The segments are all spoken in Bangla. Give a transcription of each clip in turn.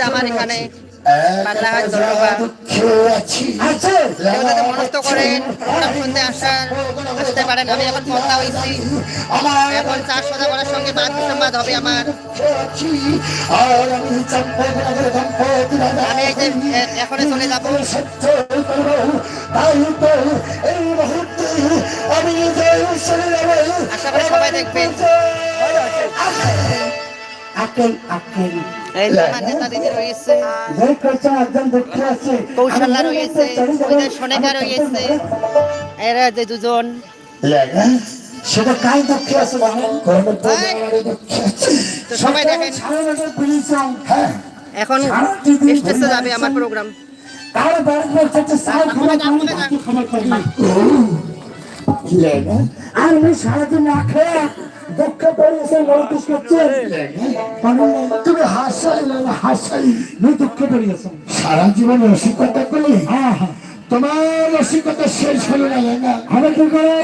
হচ্ছে আমার এখানে। আছে। মনস্থ করেন শুনতে আসার আসতে পারেন। আমি এখন পদ্মা হয়েছি। এখন চার সদা করার সঙ্গে বাদ সংবাদ হবে আমার। আমি এই যে এখনই চলে যাব। আশা করি সবাই দেখবেন। আকেল আকেল। কৌশল্যা রয়েছে সোনেকা রয়েছে। এরা যে দুজন। সেটা কাই আছে সবাই দেখেন। এখন স্টেজে যাবে আমার প্রোগ্রাম আর আমি সারাদিন না খেয়ে দুঃখ তুমি হাসাই দুঃখ সারা জীবন রসিকতা করলে হ্যাঁ হ্যাঁ। তোমার রসিকতা শেষ হলো না লাগা হবে কি করে?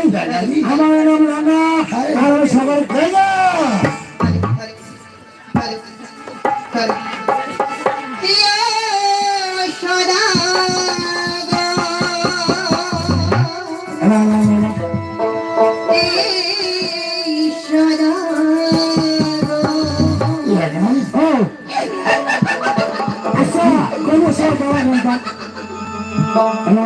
আমার নাম রানা আর সবার লাগা না না না Allah.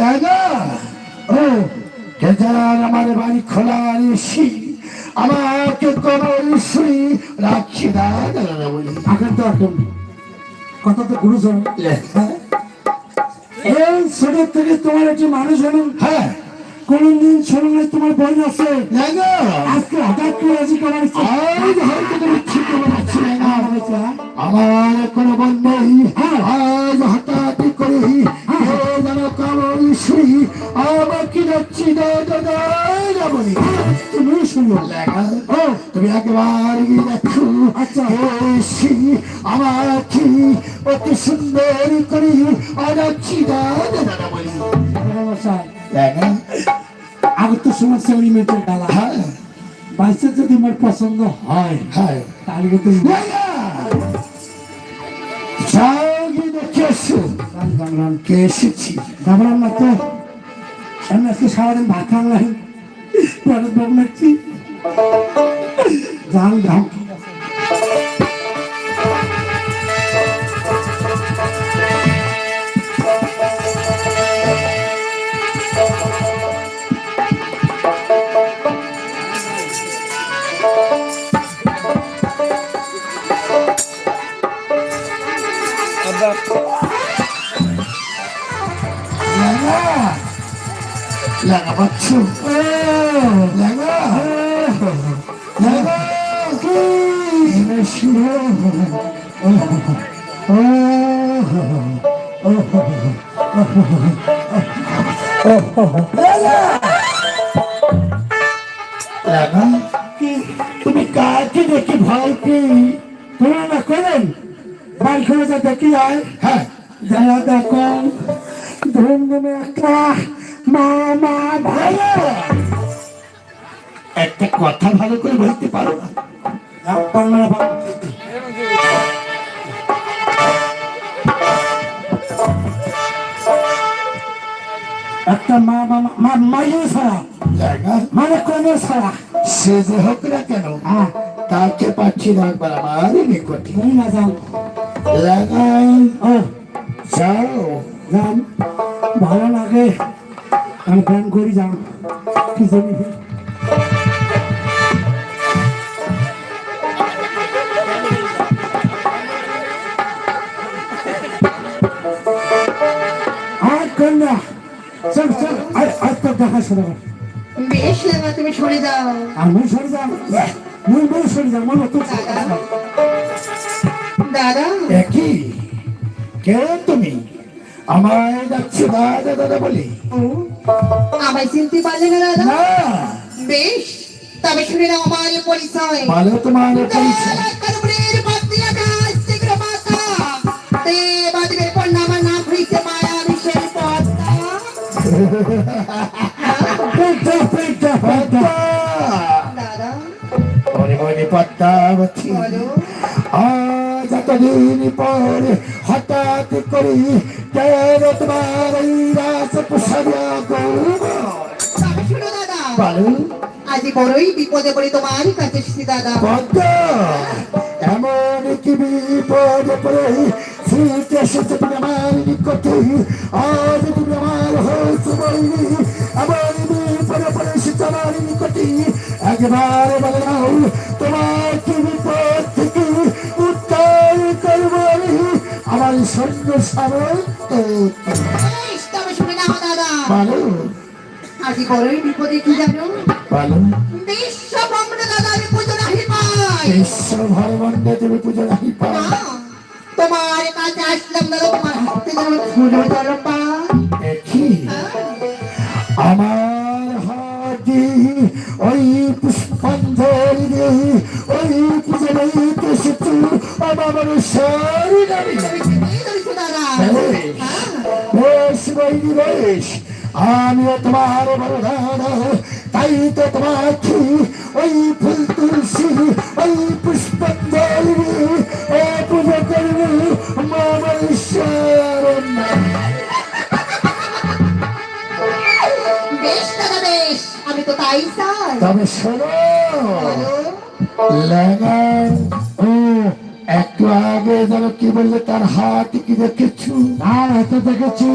লাগা ও কেদার আমার বাড়ি খোলা এসি। আমাকে কবর শুই রাখি না এখন তো এখন কথা তো গুরুজন এই ছোট থেকে তোমার একটি মানুষ হলেন। হ্যাঁ। কোনদিন শোনো তোমার বোন আছে। আজকে হঠাৎ করে রাজি করার ইচ্ছে। আজ হয়তো তুমি ঠিক করে পাচ্ছি না। আর হয়েছে, হ্যাঁ? আমার কোনো বন নেই। হঠাৎ যাচ্ছি তুমি শুনো ও তুমি একবার আচ্ছা। আমার কি অতি সুন্দর করি আনাচ্ছি দাদা বলি। আগে তো সময় সেলিমেন্টের গালা। হ্যাঁ। বাইসে যদি আমার পছন্দ হয় হ্যাঁ। তাহলে কিন্তু যাও গিয়ে দেখে এসো। জানলাম কে এসেছি? ঘাবড়ান না তো আমি আজকে সারাদিন ভাত পরে বক নাচ্ছি যান যাও লাগা বাচ্চু লাগা লাগা কি কি তুমি কাকে দেখে ভয় পেয়ে তোমরা না করেন? বাড়ি করে দেখি আয়। হ্যাঁ যারা দেখো। ধুম ধুমে একটা মা মা ভাই একটা কথা ভালো করে বলতে পারো না। বাংলা একটা মা মা- মা মাইয়ে ছাড়া। লেঙ্গা মানে কোনো ছাড়া। সে যে হোক না কেন হ্যাঁ। তাকে পাচ্ছি না একবার আমার নিকটে। না যাও। লাগাই। যাও। ভালো লাগে। আমি ব্যায়াম করি যান কি জানি। আর কন্যা চল চল আর আর তো দেখা শোনা বেশ লেঙ্গা তুমি সরে যাও। আমি সরে যাও। মুই মুই সরে যাও মনে তো দাদা? একই কে? তুমি? আমায় যাচ্ছে দাদা দাদা বলি। আমায় চিনতে পারলে না দাদা? বেশ তবে শুনে নাও আমার পরিচয়। ভালো তোমার পরিচয়। দাদা। মনে মনে পদ্মাবতী এতদিন পরে হঠাৎ করে তোমার আজ বড়ই বিপদে পড়ে তোমার কাছে দাদা। এমন কি বিপদে পড়ে? শীত এসেছে তুমি আমার নিকটে। আজ তুমি আমার হয়েছে বলি। এমন বিপদে পড়ে এসেছে আমার নিকটে। একবার বলে তোমার সৈন্য সাবল বেশ, তবে শুনে নাও দাদা। ভালো আজ বড়ই বিপদে কি জানো ভালো বিশ্ব ব্রহ্মাণ্ড দাদা আমি পুজো নাহি পাই। বিশ্ব তুমি পুজো না, তোমার কাছে আসলাম দাদা তোমার হাতে যেন দেখি। আমার হাতি ওই পুষ্পাঞ্জলি দিয়ে ওই পুজো লইতে এসেছি আমার সারি নারী হ্যাঁ বেশ বৈরি বেশ আমিও তোমার বড় দাদা তাই তো তোমাকে ওই ফুল তুলসী ওই পুষ্পাঞ্জলি ও পুজো করব মামার ঈশ্বর বেশ দাদা বেশ আমি তো তাই চাই তবে শোনো লাগাই আগে যেন কি বললে তার হাত কি দেখেছু? আর হাতে দেখেছি।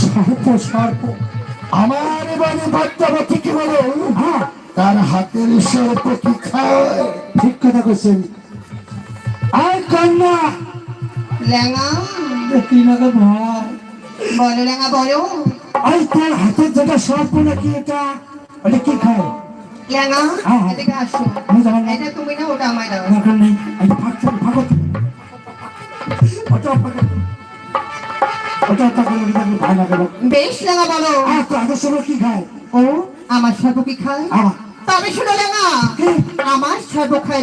সর্প সর্প। আমার বাড়ি ভদ্রবতী কি বলো? হ্যাঁ। তার হাতের সর্প কি খায়? ঠিক কথা আর কন্যা। ল্যাঙা দেখি না গো ভাই? বলো ল্যাঙা বলো। আই তোর হাতের যেটা সর্প নাকি এটা? ওটা কি খায়? হ্যাঁ, হ্যাঁ। এদিকে আসো। আমি জানি না এটা তুমি না ওটা আমায় দাও। দরকার নেই। এই ভাগছে ভাগত ওটা ভাগত ওটা ওটা করে দেখি ভাই না গেল বেশ ল্যাঙা বলো। আর তো আগে কি খায়? ও আমার কি খায়? তবে শুনো আমার খায়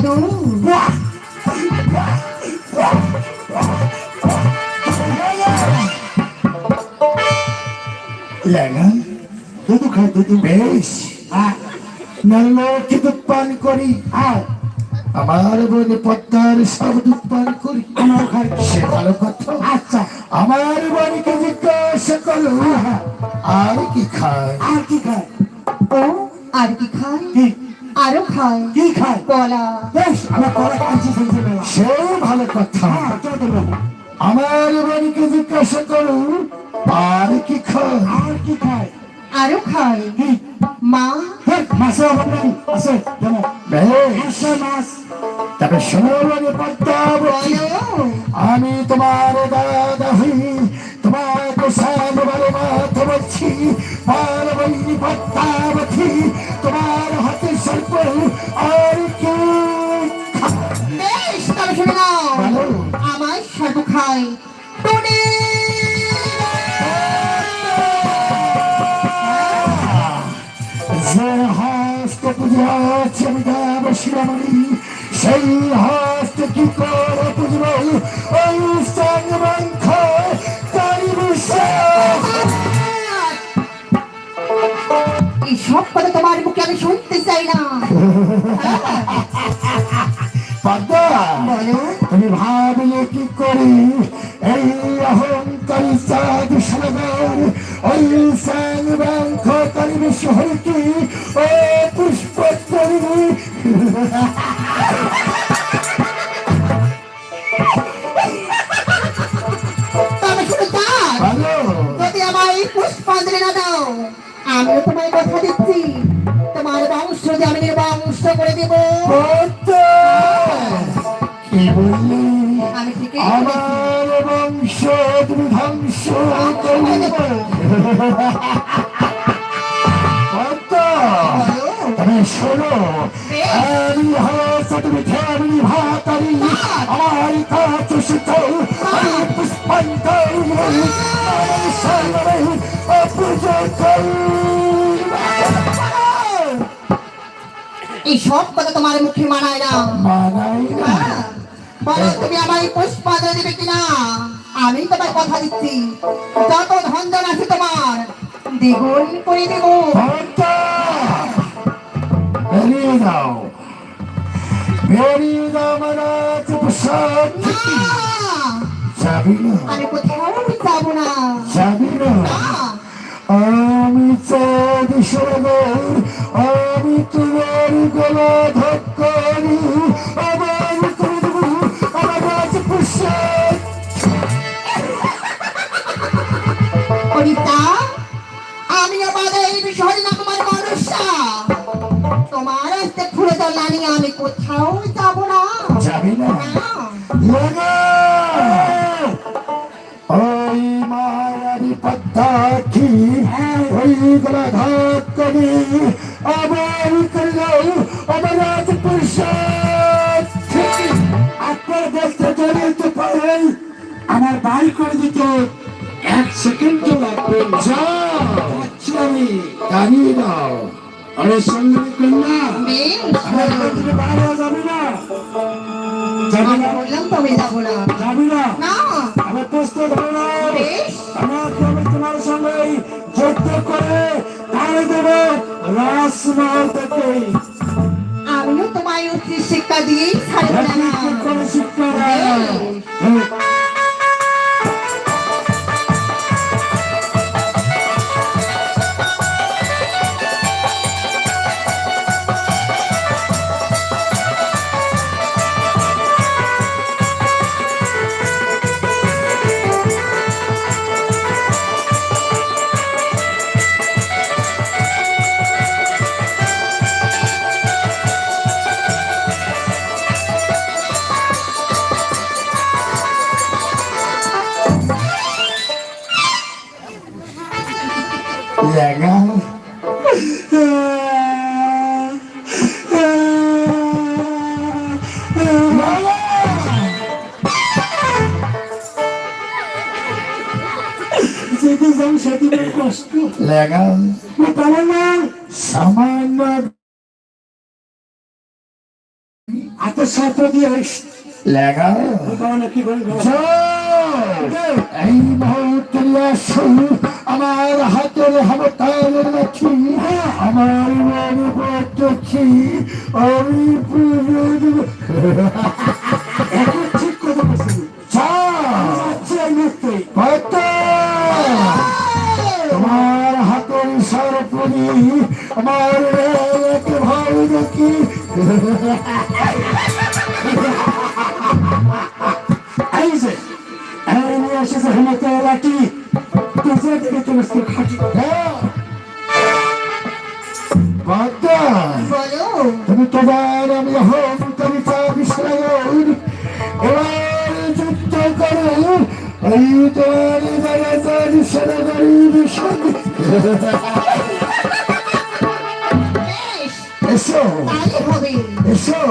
দু খায় দুধু বেশ। হ্যাঁ। নল্ল পান করি আমার বনে পদ্মার সব দুধ পান করি সে ভালো কথা। আচ্ছা। আমার বাড়িকে জিজ্ঞাসা করো আর কি খায়? আর কি খায়? ও আর কি খায়? আরও খায়। কি খায়? কলা। বেশ আমার কলা সেও ভালো কথা। হ্যাঁ আমার বাড়িকে জিজ্ঞাসা করো আর কি খায়? আর কি খায়? আরও খায়। মা আছে মাছে মাছ তবে পদ্মা আমি তোমার দাদা হই তোমার প্রসাদ বারে মাথ বলছি পদ্মাবতী তোমার হাতে সর্প শিরোমণি সেই হস্ত কি করে পুজব ওই সংবন্ধ তারি সব কথা তোমার মুখে আমি শুনতে চাই না। তুমি ভাবলে কি করি? এই অহংকারী ওই ও পুষ্প ভালো যদি আমার এই পুষ্পাঞ্জলি না দাও আমিও তোমায় কথা দিচ্ছি। তোমার বংশ যে আমি নির্বংশ করে দেব। কি বললি। আমার বংশ তুমি ধ্বংস করে দেব। শোনো বেশ। আমি হচ্ছে তুমি ফ্যামিলি ভাতারি আমার কাছে শীতল আমি পুষ্পান্তর আমার সামনে পুজো করি এই সব কথা তোমার মুখে মানায় না। মানাই না। বলো তুমি এই পুষ্পাঞ্জলি দেবে কিনা? আমি তোমায় কথা দিচ্ছি। যত ধন জন আছে তোমার দ্বিগুণ করে দেব। বেরিয়ে যাও বেরিয়ে যাও মহারাজ প্রসাদ না যাবি না আমি কোথাও যাব না। যাবি না আমি চাঁদ সরোবর আমি তোমার গলা ধক্কারি করে। দেবো আমার রাজ প্রসাদ দোলা নিয়ে আমি কোথাও যাব না। যাবি না? ওই মায়ারি পদ্মাখি ওই গলা ধক্কারি আবার করে দাও আমার আপনার পারেন আমার বাড়ি করে দিতে এক সেকেন্ড লাগবে যাচ্ছি আমি দাঁড়িয়ে দাও আরে সঙ্গে কন্যা। বাইরে যাবি না যাবি না বললাম তো আমি না যাবি না না প্রস্তুত হলো আমার আমি তোমার সঙ্গে যুদ্ধ করে তাড়ে দেব থেকে। আমিও তোমায় উচ্চ শিক্ষা দিয়েই ছাড়বো না। শিক্ষা সামান্য এই মুহূর্তে আমার হাতের হামতালের রাখি আমার পড়ছি আমি ঠিক কথা বলছি সরপরি আমার ভাই দেখি যে এই নিয়ে এসেছে হেমতে লাঠি তুই দিকে চলে খাটি কত বলো তুমি তোমার আমি অহংকারী চাবিশ্রায়ণ এবার যুদ্ধ করো এই তোমার জনতার সেনাবাহিনীর সঙ্গে বেশ এসো তাই হবে এসো